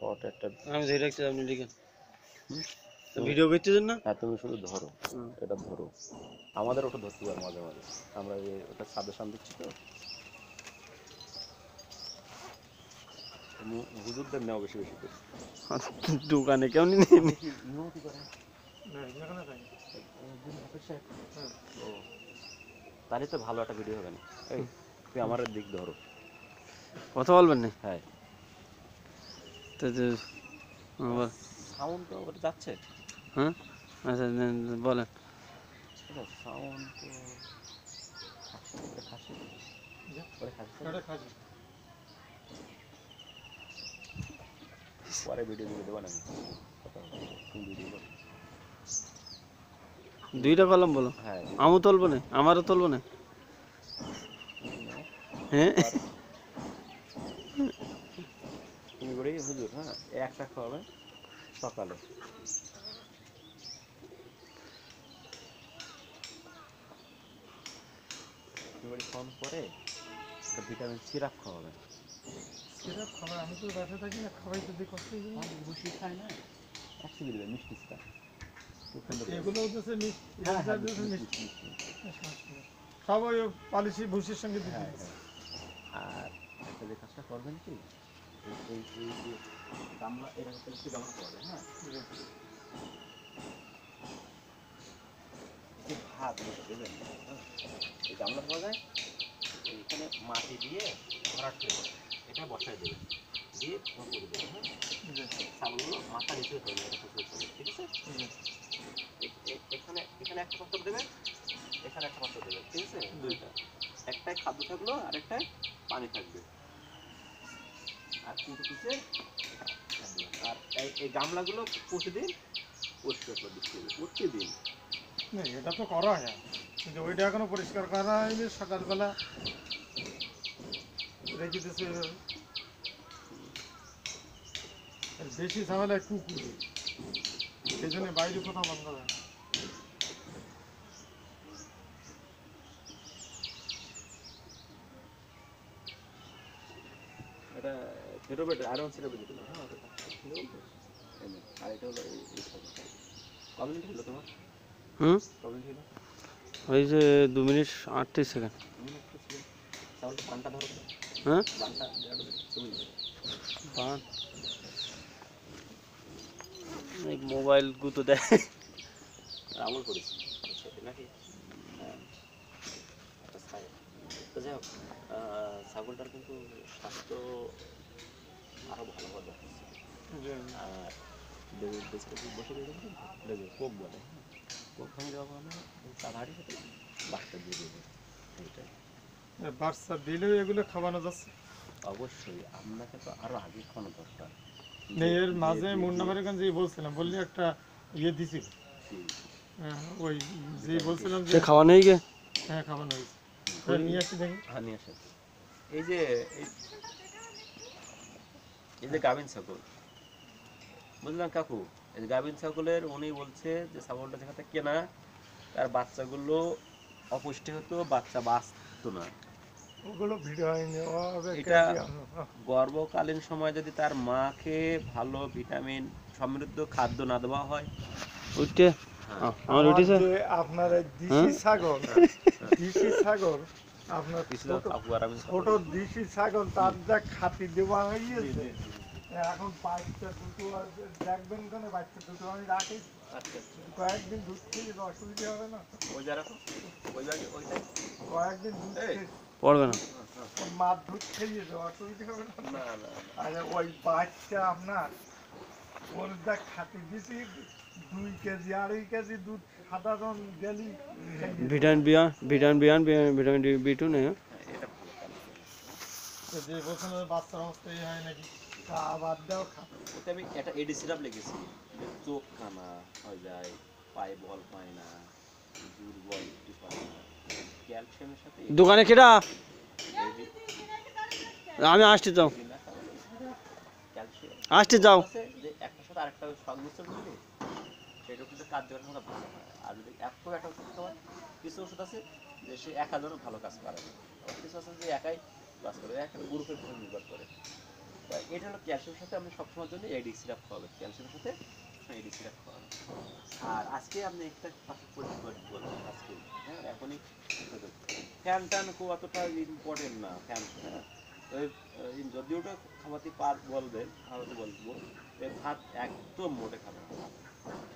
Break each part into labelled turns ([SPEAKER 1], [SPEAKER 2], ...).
[SPEAKER 1] Short একটা
[SPEAKER 2] আমি ধরে রাখছি আপনি লিখেন।
[SPEAKER 1] হুম?
[SPEAKER 2] ভিডিও করতেছেন না?
[SPEAKER 1] হ্যাঁ তুমি শুধু ধরো। এটা ধরো। আমাদের ওটা ধরতে পারো মাঝে মাঝে। আমরা এই ওটা সাজেশন দিচ্ছি তো। হুজুরদের নেওয়া বেশি বেশি করে।
[SPEAKER 2] দোকানে
[SPEAKER 1] ও তাহলে তো ভালো একটা ভিডিও হবে না। এই তুই আমার দিক ধরো।
[SPEAKER 2] কথা বলবেন না?
[SPEAKER 1] হ্যাঁ।
[SPEAKER 2] তো তো
[SPEAKER 1] সাউন্ড তো যাচ্ছে।
[SPEAKER 2] হ্যাঁ? আচ্ছা বলেন।
[SPEAKER 1] সাউন্ড পরে ভিডিও দিয়ে দেবো না।
[SPEAKER 2] দুইটা কলম বলো।
[SPEAKER 1] হ্যাঁ।
[SPEAKER 2] আমও তুলবো না আমারও তুলবো না। হ্যাঁ?
[SPEAKER 1] তুমি করে হুজুর হ্যাঁ একটা খাওয়াবে সকালে তুমি করে একটা ভিটামিন সিরাপ খাওয়াবেন
[SPEAKER 3] সেটা খাবার আমি তো বাসা থাকি না তো দিয়ে কষ্ট হয়ে।
[SPEAKER 1] বসি খায় না একশো মিষ্টি সিরাপ
[SPEAKER 3] এগুলো হচ্ছে মিষ্টি
[SPEAKER 1] হ্যাঁ হ্যাঁ।
[SPEAKER 3] সব ওই পালিশি ভুসির সঙ্গে দিতে।
[SPEAKER 1] হ্যাঁ আর একটা যে কাজটা করবেন কি হ্যাঁ হ্যাঁ, এইখানে মাটি দিয়ে ভরাট এটা বসায় দেবেন দিয়ে করে দেবেন হ্যাঁ ছাগলগুলো মাথা নিচে প্রচুর করবে ঠিক আছে এখানে এখানে একটা পাত্র দেবেন এখানে একটা পাত্র দেবেন ঠিক আছে দুইটা একটাই খাদ্য থাকল আর একটাই পানি থাকবে তিনটে পিছে আর এই- গামলাগুলো প্রতিদিন পরিষ্কার করে দিতে হবে প্রতিদিন।
[SPEAKER 3] না, এটা তো করা হয়। কিন্তু ওইটা এখনও পরিষ্কার করা হয়নি। সকালবেলা রেখে। আর বেশি ঝামেলা কুকুর সেই জন্য বাইরে কোথাও বন্ধ হয় না।
[SPEAKER 1] এটা ফেরোবেট আয়রন সিরাপ দিতে হবে হ্যাঁ আর এটা হলো মিনিট হলো তোমার?
[SPEAKER 2] হুম?
[SPEAKER 1] ক মিনিট হলো
[SPEAKER 2] ওই যে দু মিনিট আটত্রিশ সেকেন্ড। হ্যাঁ? মোবাইল গুতো দেয়।
[SPEAKER 1] আমল করেছি। নাকি? হ্যাঁ। যাই হোক ছাগলটার কিন্তু স্বাস্থ্য আরও ভালো
[SPEAKER 3] যে
[SPEAKER 1] আর বসে দিয়ে দেবেন বলে কোপ ভেঙে দেওয়া মানে সাথে বাচ্চা দিয়ে দেবে। এইটাই।
[SPEAKER 3] বাচ্চা দিলেও এগুলো খাওয়ানো যাচ্ছে।
[SPEAKER 1] অবশ্যই আপনাকে তো আরও আগে খাওয়ানো দরকার।
[SPEAKER 3] এর মাঝে বলছিলাম বললি একটা ইয়ে দিছিল। হ্যাঁ, ওই যে বলছিলাম যে হ্যাঁ খাওয়ানো হয়েছে। নিয়ে আসি দেখি।
[SPEAKER 1] হ্যাঁ নিয়ে আসেন। এই যে এই- যে গাভিন ছাগল। বুঝলাম কাকু? এই যে গাভিন ছাগলের উনি বলছে যে ছাগলটা যেখান কেনা তার বাচ্চাগুলো অপুষ্টি হতো বাচ্চা বাঁচতো না।
[SPEAKER 3] ওগুলো
[SPEAKER 1] এটা- গর্ভকালীন সময় যদি তার মাকে ভালো ভিটামিন সমৃদ্ধ খাদ্য না দেওয়া হয়।
[SPEAKER 2] উঠতে
[SPEAKER 1] হ্যাঁ,
[SPEAKER 2] আমার উঠেছে।
[SPEAKER 3] আপনার এই দিশি ছাগল দিশি ছাগল আপনার ছোট- দিশি ছাগল তার যা খাতি দেওয়া হয়েছে এখন বাচ্চা দুটো আছে, দেখবেন কেন বাচ্চা দুটো আমি রাখি?
[SPEAKER 1] আচ্ছা,
[SPEAKER 3] কয়েকদিন দুধ খেয়ে অসুবিধা হবে না? কয়েকদিন দুধ খেয়ে
[SPEAKER 2] পড়বে না।
[SPEAKER 3] মার দুধ খেয়ে অসুবিধা হবে না।
[SPEAKER 1] না না না।
[SPEAKER 3] ওই বাচ্চা আপনার ওর যা খাতি দিছি দুই কেজি আড়াই কেজি দুধ সাধারণ গেলি
[SPEAKER 2] ভিটামিন বিয়ান ভিটামিন বিয়ান ভিটামিন বি টু নেই হ্যাঁ?
[SPEAKER 3] যে বছর বাচ্চার অবস্থা এই হয় নাকি তা দাও খা।
[SPEAKER 1] ওতে আমি একটা এডি সিরাপ লিখেছি। চোখ কানা হয়ে যায় পায়ে বল পায় না দুর্বল একটু পায় না। ক্যালসিয়ামের সাথে
[SPEAKER 2] দোকানে কেটা আমি আসতে যাও।
[SPEAKER 1] না ক্যালসিয়াম।
[SPEAKER 2] আসতে যাও।
[SPEAKER 1] একটার সাথে আরেকটা সংমিশ্রণ করলে সেটা কিন্তু কার্যকর ভালো হয় আর যদি এত একটা ওষুধ খাওয়ার কিছু ওষুধ আছে যে সে একা যেন ভালো কাজ করে না। কিছু আছে যে একাই কাজ করে একটা গ্রুপের উপর নির্ভর করে। এটা হলো ক্যালসিয়ামের সাথে আপনি সবসময়ের জন্য এডি সিরাপ খাওয়াবেন। ক্যালসিয়ামের সাথে এডি সিরাপ খাওয়াবেন। আর আজকে আপনি একটা বলবেন আজকে। হ্যাঁ এখনই ফ্যান ট্যান খুব অতটা ইম্পর্টেন্ট না, ফ্যান হ্যাঁ। ওই যদি ওটা খাওয়াতে পার বলবেন খাওয়াতে বলব ভাত একদম মোটে খাবেন না।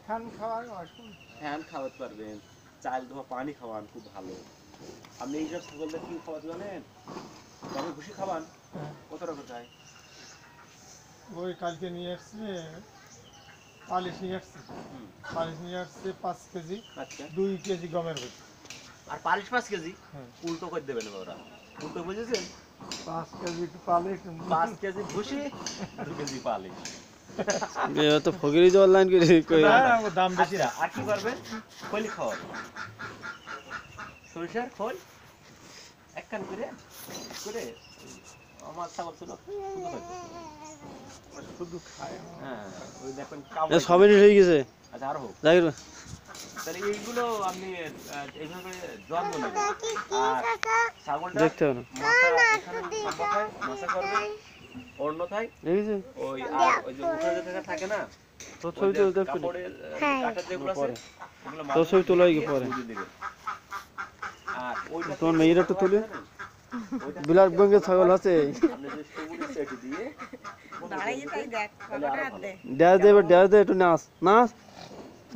[SPEAKER 3] ফ্যান খাওয়ার
[SPEAKER 1] ফ্যান খাওয়াতে পারবেন চাল ধোয়া পানি খাওয়ান খুব ভালো। আপনি এইসব ছাগলদের কি খাওয়াতে জানেন? তবে ভুসি খাওয়ান? কত টাকা চাই
[SPEAKER 3] ওই কালকে নিয়ে এসছে পালিশ নিয়ে
[SPEAKER 1] হুম,
[SPEAKER 3] পালিশ নিয়ে আসছে পাঁচ কেজি
[SPEAKER 1] আচ্ছা।
[SPEAKER 3] দুই কেজি গমের ভুষি
[SPEAKER 1] আর পালিশ পাঁচ কেজি?
[SPEAKER 3] হ্যাঁ।
[SPEAKER 1] উল্টো করে দেবেন ওরা। উল্টো বুঝেছেন?
[SPEAKER 3] পাঁচ কেজি পালিশ।
[SPEAKER 1] পাঁচ কেজি ভুসি দু কেজি পালিশ।
[SPEAKER 2] এ তো ফকিরি তো অনলাইন করে
[SPEAKER 3] না, দাম বেশি
[SPEAKER 1] আচ্ছা আর কি করবেন খৈল খাওয়াবেন সরিষার খোল এক কান করে করে আমার ছাগল ছিল
[SPEAKER 3] শুধু খায়।
[SPEAKER 1] হ্যাঁ ওই দেখবেন
[SPEAKER 2] এ সবই হয়ে গেছে?
[SPEAKER 1] আচ্ছা আর হোক।
[SPEAKER 2] জাকির
[SPEAKER 1] তাহলে এইগুলো আপনি এইভাবে যত্ন নেবেন। আর ছাগলটা
[SPEAKER 2] দেখতে হবে না।
[SPEAKER 1] মাথা এখানে মাথা করবে। অন্যথায়
[SPEAKER 2] দেখেছিস
[SPEAKER 1] ওই আর ওই যে উঠে যে থাকে না
[SPEAKER 2] তোর ছবি তো দেখতে
[SPEAKER 1] কাপড়ের যেগুলো আছে
[SPEAKER 2] পরে।
[SPEAKER 1] ওগুলো
[SPEAKER 2] তোর
[SPEAKER 1] মাথায়
[SPEAKER 2] ছবি তোলা
[SPEAKER 1] দিয়ে
[SPEAKER 2] পরে।
[SPEAKER 1] আর ওইটা
[SPEAKER 2] তোমার মেয়ের একটু তুলে।
[SPEAKER 1] জানেন? ওইটা
[SPEAKER 2] বিলাট
[SPEAKER 1] থেকে
[SPEAKER 2] ব্যাংকের ছাগল আছে। ড্যাস দে। এবার ড্যাস দে একটু নাচ। নাচ।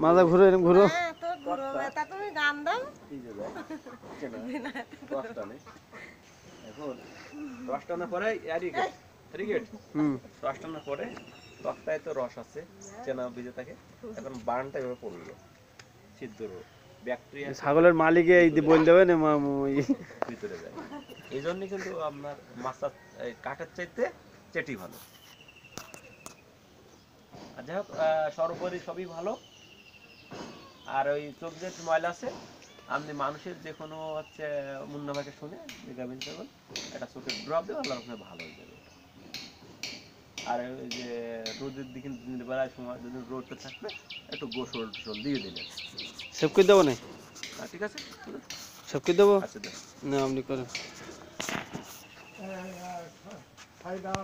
[SPEAKER 2] মাথা ঘুরো এরকম ঘুরো
[SPEAKER 4] হ্যাঁ তুমি গান দাও।
[SPEAKER 1] যে না? পরে এরিগেট
[SPEAKER 2] হুম।
[SPEAKER 1] রস টানার পরে। তক্তায় তো রস আছে চেনা ভিজে থাকে এখন বানটা এভাবে পড়ল। সিদ্ধ ব্যাকটেরিয়া
[SPEAKER 2] ছাগলের মালিকে এই বল দেবে না মা-
[SPEAKER 1] ভিতরে যায়। এই জন্য কিন্তু আপনার মাছটা কাঠের চাইতে চেটি ভালো। আর যাই হোক সর্বোপরি সবই ভালো। আর ওই চোখ যে ময়লা আছে আপনি মানুষের যে কোনো হচ্ছে মুন্নাভাকে শুনে গাভিন করবেন একটা চোখের ড্রপ দেবে আল্লাহ ভালো হয়ে যাবে। আর ওই যে রোদের দিকে দিনের বেলায় সময় যদি রোদটা থাকবে একটু গোসল টোসল দিয়ে দিলেন।
[SPEAKER 2] সেভ করে দেবো না
[SPEAKER 1] আর ঠিক আছে
[SPEAKER 2] সেভ করে দেবো?
[SPEAKER 1] আচ্ছা দেন।
[SPEAKER 2] না আপনি করেন।
[SPEAKER 3] খাই দাও